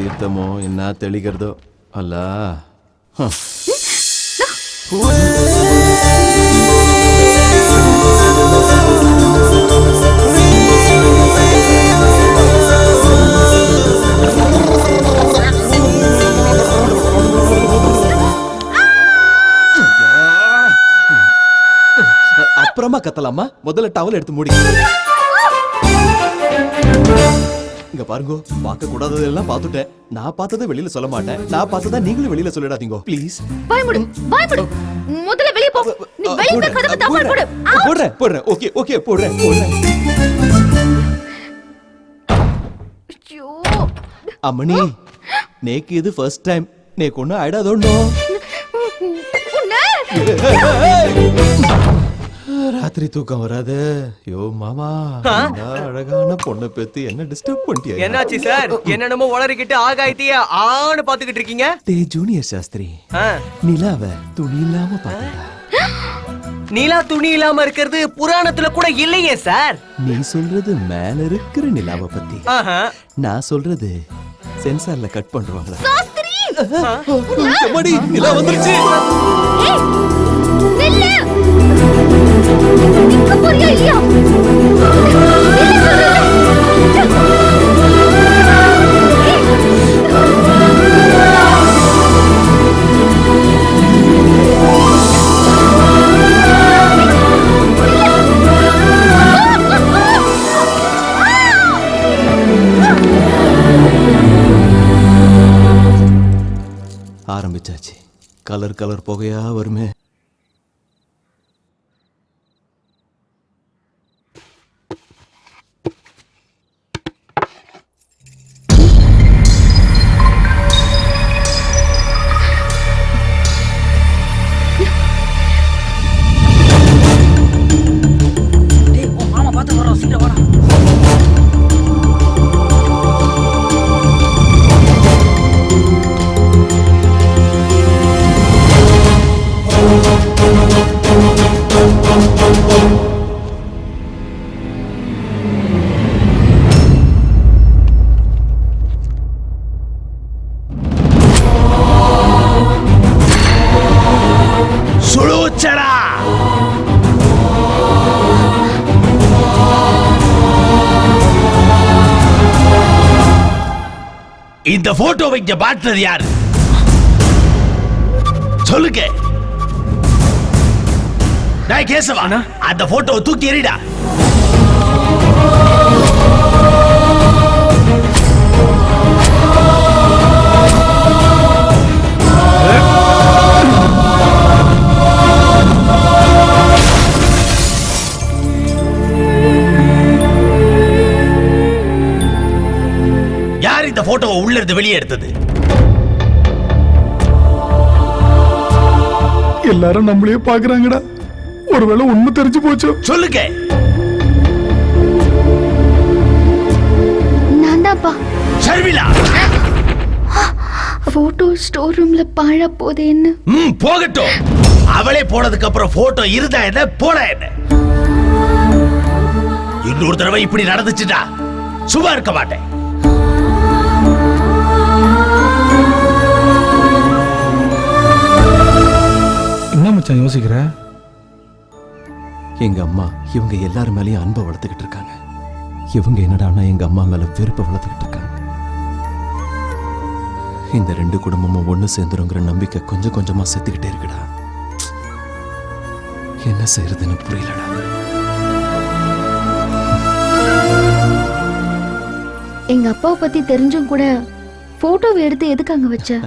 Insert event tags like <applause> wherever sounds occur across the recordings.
தீர்த்தமோ என்ன தெளிக்கிறதோ அல்ல அப்புறமா கத்தலாமா முதல்ல டவல் எடுத்து மூடி இங்க பாருங்க பார்க்க கூடாததெல்லாம் பார்த்துட்டேன். நான் பார்த்ததை வெளியில சொல்ல மாட்டேன். நான் பார்த்ததா நீங்களும் வெளியில சொல்லிடாதீங்க. ப்ளீஸ் பயமுடு பயமுடு. முதல்ல வெளிய போ. நீ வெளிய கதவை தாப்பால் போடு! போடுறேன் போடுறேன். ஓகே ஓகே போடுறேன் போடுறேன். ஐயோ. அம்மணி நேக்கு இது ஃபர்ஸ்ட் டைம் நேக்கு ஒன்றும் ஆயிடாதோன்னோ. உன்னை. ராத்திரி தூக்கம் வராது. யோ மாமா இந்த அழகான பொண்ணை பெத்து என்ன டிஸ்டர்ப் பண்ணிட்டியா? என்னாச்சு சார்? என்னென்னமோ உளறிக்கிட்டு ஆகாயத்தையே ஆன்னு பாத்துக்கிட்டு இருக்கீங்க? டே ஜூனியர் சாஸ்திரி. ஆ, நிலாவ துணி இல்லாம பாத்தா நீலா துணி இல்லாம இருக்கிறது புராணத்துல கூட இல்லையே சார். நீ சொல்றது மேல இருக்கிற நிலாவை பத்தி. நான் சொல்றது சென்சார்ல கட் பண்றாங்களா சாஸ்திரி! நிலா வந்துருச்சு. ஏய் நில்லு நிக்க போறியா இல்லையா நில்லு சொல்றேன்ல. ஆரம்பிச்சாச்சு கலர் கலர் புகையா வருமே இந்த போட்டோவை இங்க பார்த்தது யாரு? சொல்லுங்க. டேய் கேசவா அந்த போட்டோவை தூக்கி எறிடா. வெளியே எடுத்தது எல்லாரும் நம்மளையே பாக்குறாங்கடா ஒருவேளை உண்மை தெரிஞ்சு போச்சோ? சொல்லுங்க. நான் தான்ப்பா ஷர்மிளா. போட்டோ ஸ்டோர் ரூம்ல பாழா போதேன்னு ம் போகட்டும். அவளே போனதுக்கு அப்புறம் போட்டோ இருந்தா என்ன போட என்ன? இன்னொரு தடவை இப்படி நடந்துச்சுடா சும்மா இருக்க மாட்டேன். மச்சான் யோசிக்கிற? எங்க அம்மா இவங்க எல்லாரும் மேலயும் அன்பை வளர்த்துக்கிட்டு இருக்காங்க. இவங்க என்னடான்னா எங்க அம்மா மேல வெறுப்பை வளர்த்துக்கிட்டு இருக்காங்க. இந்த ரெண்டு குடும்பமும் ஒண்ணு சேர்ந்துருங்கிற நம்பிக்கை கொஞ்சம் கொஞ்சமா செத்துக்கிட்டே இருக்குடா. என்ன செய்யறதுன்னு புரியலடா. எங்க அப்பாவை பத்தி தெரிஞ்சும் கூட போட்டோவை எடுத்து எதுக்கு அங்க வச்ச?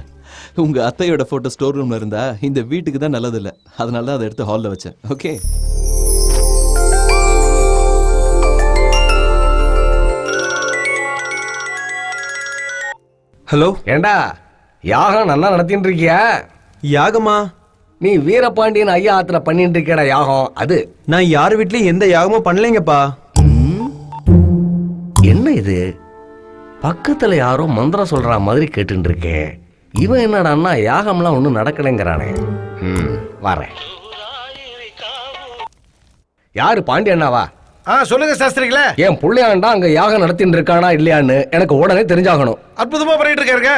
உங்க அத்தையோட போட்டோ ஸ்டோர் ரூம்ல இருந்தா இந்த வீட்டுக்கு தான் நல்லது இல்ல அதனால தான் அதை எடுத்து ஹால்ல வச்சேன். ஓகே ஹலோ ஏண்டா யாகம் நல்லா நடத்திட்டு இருக்கியா? யாகமா? நீ வீரபாண்டியன் ஐயா ஆத்துல பண்ணிட்டு இருக்கடா யாகம். அது. நான் யார் வீட்லயும் எந்த யாகமும் பண்ணலைங்கப்பா. என்ன இது? பக்கத்துல யாரோ மந்திரம் சொல்ற மாதிரி கேட்டுட்டு இருக்கேன். இவன் என்னடான்னா யாகம்லாம் ஒன்றும் நடக்கலைங்கிறானே. ம் வரேன். யாரு பாண்டியண்ணாவா ஆ சொல்லுங்க சாஸ்திரிகளே. என் புள்ளையாண்டா அங்க யாகம் நடத்தின்னு இருக்கானா இல்லையான்னு எனக்கு உடனே தெரிஞ்சாகணும். அற்புதமா பண்ணிட்டு இருக்காருங்க.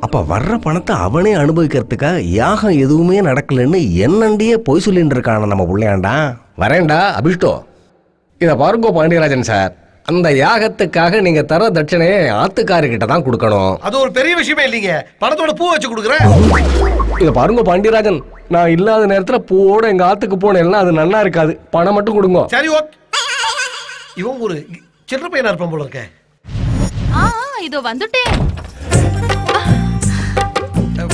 அப்ப வர்ற பணத்தை அவனே அனுபவிக்கிறதுக்காக யாகம் எதுவுமே நடக்கலன்னு என்னண்டியே பொய் சொல்லிட்டு இருக்கான நம்ம புள்ளையாண்டா? வரேன்டா அபிஷ்டோ. இத பாருங்கோ பாண்டியராஜன் சார். அந்த யாகத்துக்காக நீங்க தர தட்சணையை ஆத்துக்காரர்கிட்ட தான் கொடுக்கணும். அது ஒரு பெரிய விஷயமே இல்லைங்க. பணத்தோட பூ வச்சு கொடுக்குறேன். இத பாருங்க பாண்டியராஜன். நான் இல்லாத நேரத்துல பூவோட எங்க ஆத்துக்கு போனேன்னா அது நல்லா இருக்காது. பணம் மட்டும் கொடுங்க. சரி ஓகே. இவன் ஒரு சின்ன பையனா இருப்பான் போல இருக்க. ஆ இதோ வந்துட்டேன்.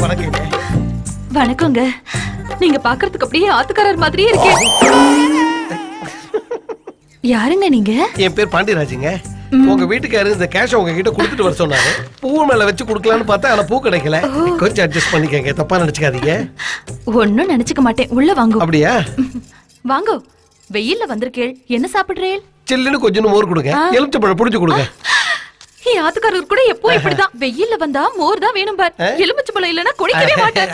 வணக்கங்க. வணக்கங்க. நீங்க பாக்குறதுக்கு அப்படியே ஆத்துக்காரர் மாதிரியே இருக்கேன் யாருங்க நீங்க? என் பேர் பாண்டியராஜுங்க. உங்க வீட்டுக்காரு இந்த கேஷ் உங்ககிட்ட கொடுத்துட்டு வர சொன்னாரு. பூ மேல வச்சு கொடுக்கலான்னு பார்த்தா ஆனா பூ கிடைக்கல. கொஞ்சம் அட்ஜஸ்ட் பண்ணிக்கங்க. தப்பா நினைச்சுக்காதீங்க. ஒன்னும் நினைச்சுக்க மாட்டேன். உள்ள வாங்கோ. அப்படியா? வாங்கோ. வெயில்ல வந்திருக்கேள். என்ன சாப்பிடுறேள்? சில்லுன்னு கொஞ்சம் மோர் கொடுங்க. ஆ. எலுமிச்சம்பழம் புடிச்சு கொடுங்க. என் ஆத்துக்காரர் கூட எப்போ இப்படிதான். வெயில்ல வந்தா மோர் தான் வேணும் பார். எலுமிச்சை பழம் இல்லைன்னா குடிக்கவே மாட்டார்.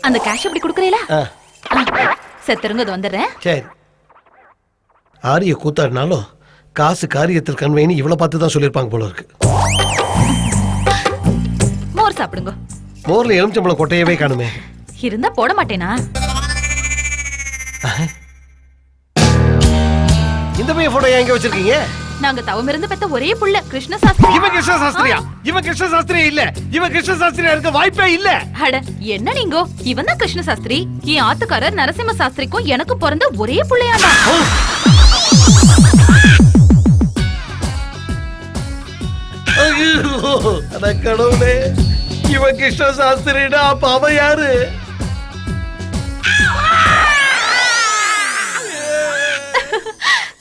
அந்த கேஷ் அப்படி குடுக்கறீங்களா ஆ. செத்துருங்க வந்துடுறேன். சரி. ஆரிய கூத்தாடினாலும் காசு காரியத்தில் கண்மைன்னு இவ்வளவு பார்த்து தான் சொல்லியிருப்பாங்க போல இருக்கு. மோர் சாப்பிடுங்க. மோர்ல எலுமிச்சம்பழம் கொட்டையவே காணுமே. இருந்தா போட மாட்டேனா? இந்த பையன் போட்டோ எங்க வச்சிருக்கீங்க? நாங்க தவம் இருந்து பெத்த ஒரே புள்ள கிருஷ்ண சாஸ்திரி. இவன் கிருஷ்ண சாஸ்திரியா? இவன் கிருஷ்ண சாஸ்திரியா இல்ல. இவன் கிருஷ்ண சாஸ்திரியா இருக்க வாய்ப்பே இல்ல. அட என்ன நீங்கோ? இவன் தான் கிருஷ்ண சாஸ்திரி. என் ஆத்துக்காரர் நரசிம்ம சாஸ்திரிக்கும் எனக்கு பிறந்த ஒரே புள்ளையாண்டா கடவுளே இவன் கிருஷ்ண சாஸ்திரிடா அப்ப அவன் யாரு?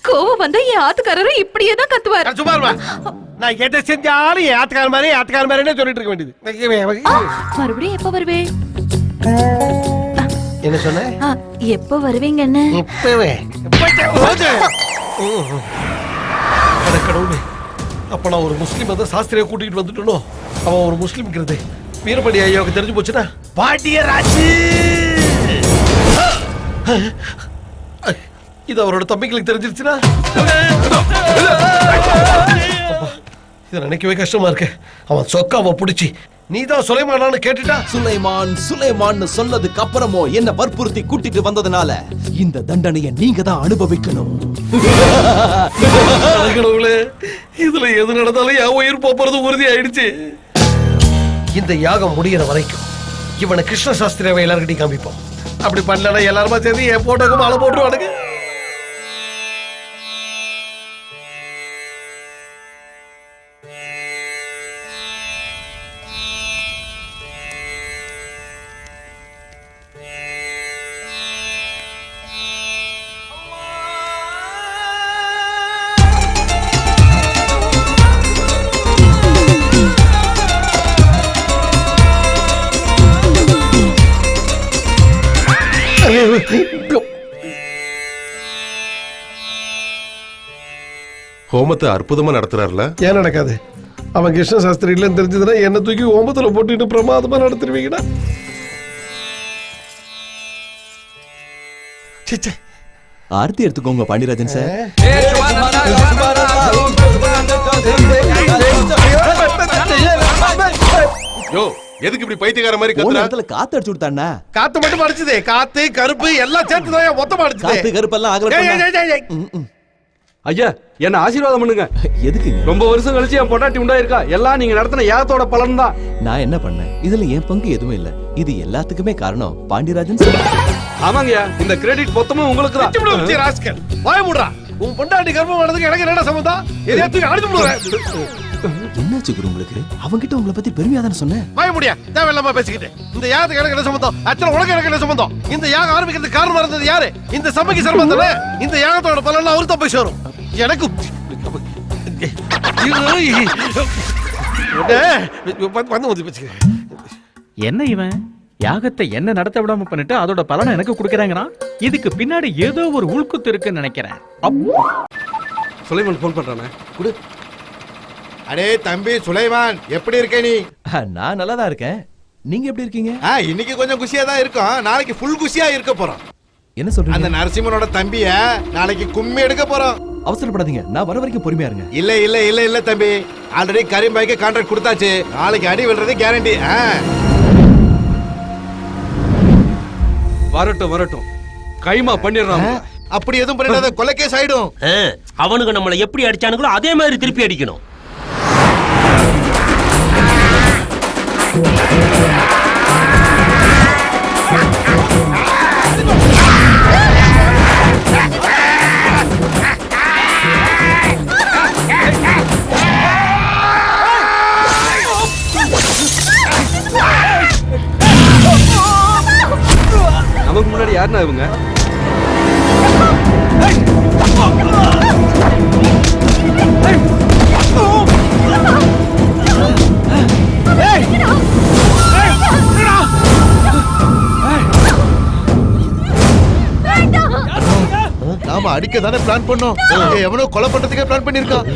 கோவம் வந்தா என் ஆத்துக்காரரும் இப்படியே தான் கத்துவார். நான் சும்மா. நான் எதை செஞ்சாலும் என் ஆத்துக்கார மாதிரி ஆத்துக்கார மாதிரி சொல்லிட்டு இருக்க வேண்டியது. மறுபடியும் எப்ப வருவே? என்ன சொன்ன? எப்ப வருவீங்கன்னு இப்பவே. அட கடவுளே அப்ப நான் ஒரு முஸ்லீம் வந்து சாஸ்திரியை கூட்டிட்டு வந்துட்டனோ? அவன் ஒரு முஸ்லீம்ங்கிறது. வீரபடி ஐயாவுக்கு தெரிஞ்சு போச்சுன்னா பாட்டியராஜு இது அவரோட தம்பிங்களுக்கு தெரிஞ்சிருச்சுன்னா இதை நினைக்கவே கஷ்டமா இருக்கு. அவன் சொக்காவை பிடிச்சி நீ தான் சுலைமானான்னு கேட்டுட்டா? சுலைமான் சுலைமான்னு சொன்னதுக்கு அப்புறமோ என்ன வற்புறுத்தி கூட்டிட்டு வந்ததுனால இந்த தண்டனையை நீங்க தான் அனுபவிக்கணும். <laughs> இதுல எது நடந்தாலும் என் உயிர் போறது உறுதி ஆயிடுச்சு இந்த யாகம் முடியிற வரைக்கும் இவனை கிருஷ்ண சாஸ்திரியாவை எல்லார்கிட்டையும் காமிப்போம் அப்படி பண்ணலன்னா எல்லாருமா சேர்ந்து என் போட்டோக்கு மாலை போட்டுருவானுங்க. ஹோமத்தை அற்புதமா நடத்துறாருல? ஏன் நடக்காது? அவன் கிருஷ்ண சாஸ்திரி இல்லைன்னு தெரிஞ்சதுன்னா என்ன தூக்கி ஓம்பத்துல போட்டுட்டு பிரமாதமா நடத்திருவீங்கடா. ச்சே, ச்சே. ஆர்த்தி எடுத்துக்கோங்க பாண்டியராஜன் சார். யோ எதுக்கு இப்படி பைத்தியக்கார மாதிரி கத்துற? இடத்துல காத்து அடிச்சு விட்டாண்ணா காத்து மட்டும் அடிச்சதே. காத்து கருப்பு எல்லாம் சேர்த்து தான் மொத்தமா காத்து அடிச்சது கருப்பெல்லாம் ஏய், ஏய், ஆகல. ஐயா என்ன ஆசீர்வாதம் பண்ணுங்க எதுக்கு ரொம்ப வருஷம் கழிச்சு என் பொண்டாட்டி உண்டாயிருக்கா எல்லாம் நீங்க நடத்தின யாகத்தோட பலன் தான் நான் என்ன பண்ணேன் இதுல என் பங்கு எதுவும் இல்ல இது எல்லாத்துக்குமே காரணம் பாண்டியராஜன் சார் ஆமாங்கய்யா இந்த கிரெடிட் மொத்தமும் உங்களுக்கு தான் ராஸ்கல். வாய மூடுறா. உன் பொண்டாட்டி கர்ப்பம் ஆனதுக்கு எனக்கு என்னடா சம்மந்தம்? எதையா தூக்கி அடிச்சு விடுறேன். என்னாச்சு குரு உங்களுக்கு அவங்கிட்ட உங்களை பத்தி பெருமையா தானே சொன்னேன் வாய மூடியா. தேவையில்லாம பேசிக்கிட்டு. இந்த யாகத்துக்கு எனக்கு என்ன சம்மந்தம்? Actually உனக்கு எனக்கு என்ன சம்மந்தம்? இந்த யாகம் ஆரம்பிக்கிறதுக்கு காரணமா இருந்தது யாரு? இந்த சபைக்கு சிரமம் தானே? இந்த யாகத்தோட பலன் அவருக்கு தான் போய் சேரும். எனக்கு என்ன? வந்து இவன்? யாகத்தை என்ன நடத்த விடாம பண்ணிட்டு அதோட பலனை எனக்கு கொடுக்கறாங்கறான் இதுக்கு பின்னாடி ஏதோ ஒரு உள்குத்து இருக்குன்னு நினைக்கிறேன். சுலைமன் ஃபோன் பண்றானே. குடு. அடே தம்பி சுலைமான் எப்படி இருக்க நீ? நான் நல்லா தான் இருக்கேன். நீங்க எப்படி இருக்கீங்க? ஆ இன்னைக்கு கொஞ்சம் குஷியா தான் இருக்கோம். நாளைக்கு ஃபுல் குஷியா இருக்க போறோம். என்ன அந்த சொல்றீங்க நரசிம்மனோட தம்பிய நாளைக்கு கும்மி எடுக்க போறோம். அவசரப்படாதீங்க. நான் வர வரைக்கும் பொறுமையா இருங்க. இல்ல இல்ல இல்ல இல்ல தம்பி. ஆல்ரெடி கரீம்பாய்க்கு கான்ட்ராக்ட் கொடுத்தாச்சு. நாளைக்கு அடி விழுறது கேரண்டி வரட்டும் வரட்டும். கைமா பண்ணிடுறாங்க அப்படி எதுவும் பண்ணிடாத <laughs> கொலை கேஸ் ஆயிடும். ஆ, அவனுங்க நம்மளை எப்படி அடிச்சானுங்களோ அதே மாதிரி திருப்பி அடிக்கணும். முன்னாடி யாருன்னா இவங்க? நாம அடிக்க தானே பிளான் பண்ணோம் எவனோ கொலை பண்றதுக்கே பிளான் பண்ணிருக்கான்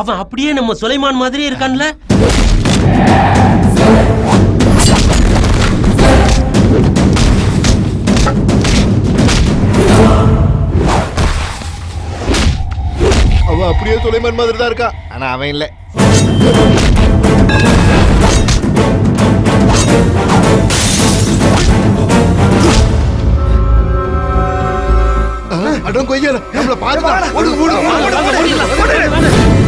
அவன் அப்படியே நம்ம சுலைமான் மாதிரியே இருக்கான்ல அவன் அப்படியே சுலைமான் மாதிரி தான் இருக்கா ஆனா அவன் இல்ல அடம் கொய்யல நம்மள பாருங்க ஓடு ஓடு கிருஷ்ண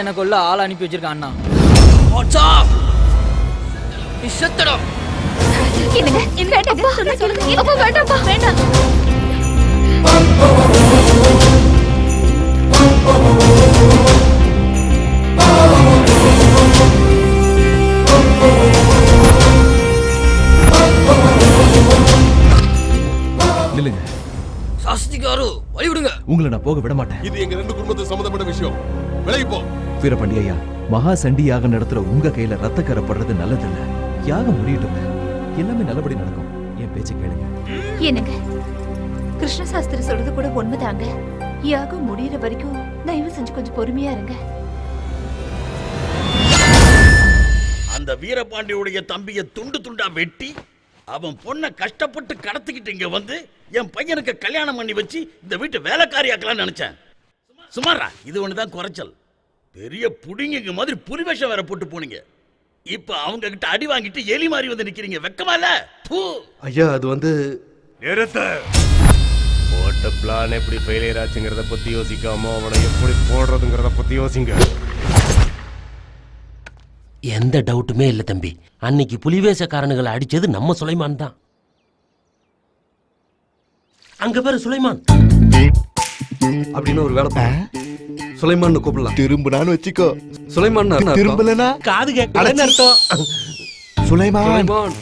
தான் எனக்கு உள்ள ஆள் அனுப்பி வச்சிருக்கான் அண்ணா. என்னங்க? வேண்டாங்க சொல்ல சொல்லுங்க. அப்பா வேண்டாம்ப்பா வேண்டாம். நில்லுங்க. சாஸ்திகாரு வழி விடுங்க உங்களை நான் போக விட மாட்டேன் இது எங்க ரெண்டு குடும்பத்துக்கு சம்பந்தப்பட்ட விஷயம். விலகி போ வீரபாண்டி ஐயா மகா சண்டி யாகம் நடத்துற உங்க கையில ரத்தக்கரை படுறது நல்லதில்ல. யாகம் முடியட்டுங்க எல்லாமே நல்லபடி நடக்கும். என் பேச்சை கேளுங்க. என்னங்க? கிருஷ்ண சாஸ்திரி சொல்றது கூட உண்மைதாங்க. யாகம் முடியற வரைக்கும் தயவு செஞ்சு கொஞ்சம் பொறுமையா இருங்க. அந்த வீரபாண்டியுடைய தம்பியை துண்டு துண்டா வெட்டி அவன் பொண்ணை கஷ்டப்பட்டு கடத்திக்கிட்டு இங்க வந்து என் பையனுக்கு கல்யாணம் பண்ணி வச்சு இந்த வீட்டை வேலைக்காரியாக்கலாம்னு நினைச்சேன். சுமாரா இது ஒண்ணுதான் குறைச்சல். பெரிய புடிங்க மாதிரி புலி வேஷம் வேற போட்டு போனீங்க. இப்ப அவங்க கிட்ட அடி வாங்கிட்டு எலி மாதிரி வந்து நிக்கிறீங்க வெக்கமா இல்ல? ஐயா அது வந்து நிறுத்த. போட்ட பிளான் எப்படி ஃபெயிலியர் ஆச்சுங்கிறத பத்தி யோசிக்காம அவனை எப்படி போடுறதுங்கிறத பத்தி யோசிங்க. எந்த டவுட்டுமே இல்ல தம்பி. அன்னைக்கு புலிவேஷக்காரனுகளை அடிச்சது நம்ம சுலைமான் தான். அங்க பேரு சுலைமான். அப்படின்னு ஒரு வேலை பண்ணு. சுலைமான்னு கூப்பிடலாம். திரும்பினான்னு வச்சுக்கோ. சுலைமான் திரும்பலனா? காது கேட்கலன்னு அர்த்தம். சுலைமான். சுலைமான்.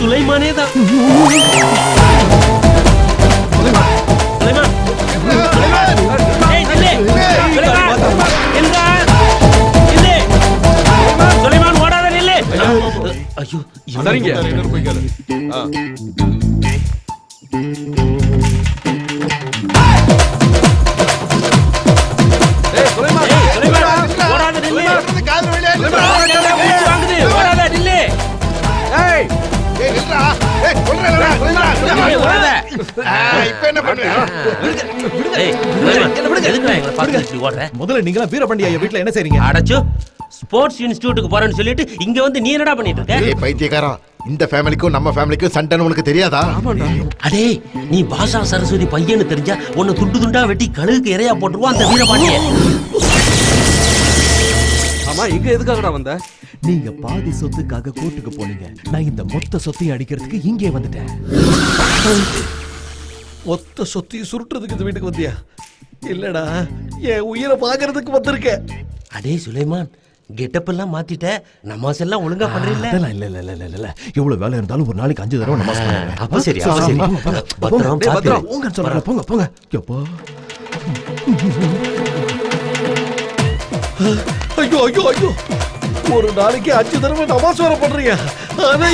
சுலைமானே தான். சரிங்க. முதல்ல நீங்களா வீரபாண்டி ஐயா வீட்டுல என்ன செய்றீங்க? அடச்சு ஸ்போர்ட்ஸ் இன்ஸ்டிடியூட்டுக்கு போறேன்னு சொல்லிட்டு இங்க வந்து நீ என்னடா பண்ணிட்டு இருக்க? ஏய், பைத்தியக்காரன் இந்த ஃபேமிலிக்கும் நம்ம ஃபேமிலிக்கும் சண்டைன்னு உனக்கு தெரியாதா? அடே நீ பாஷா சரஸ்வதி பையன்னு தெரிஞ்சா உன்னை துண்டு துண்டா வெட்டி கழுகுக்கு இறையா போட்டுருவான் அந்த வீரபாண்டிய ஆமா இங்க எதுக்காகடா வந்த? நீங்க பாதி சொத்துக்காக கோர்ட்டுக்கு போனீங்க. நான் இந்த மொத்த சொத்தையும் அடிக்கிறதுக்கு இங்கே வந்துட்டேன். மொத்த சொத்தையும் சுருட்டுறதுக்கு இந்த வீட்டுக்கு வந்தியா? இல்லடா என் உயிரை பாக்குறதுக்கு வந்திருக்கேன் அடே சுலைமான் கெட்டப் எல்லாம் மாத்திட்ட நமாஸ் எல்லாம் ஒழுங்கா பண்றீல்ல? இல்ல இல்ல இல்ல இல்ல இல்ல. எவ்வளவு வேலை இருந்தாலும் ஒரு நாளைக்கு அஞ்சு தடவை நமாஸ் பண்ணுவேன். அப்ப சரி, அப்ப சரி. பத்திரம், டேய், பாத்து. போங்க சொல்றேன் போங்க போங்க. எப்பா ஐயோ ஐயோ ஐயோ. ஒரு நாளைக்கு அஞ்சு தடவை நமாஸ் வர பண்றீங்க. அதை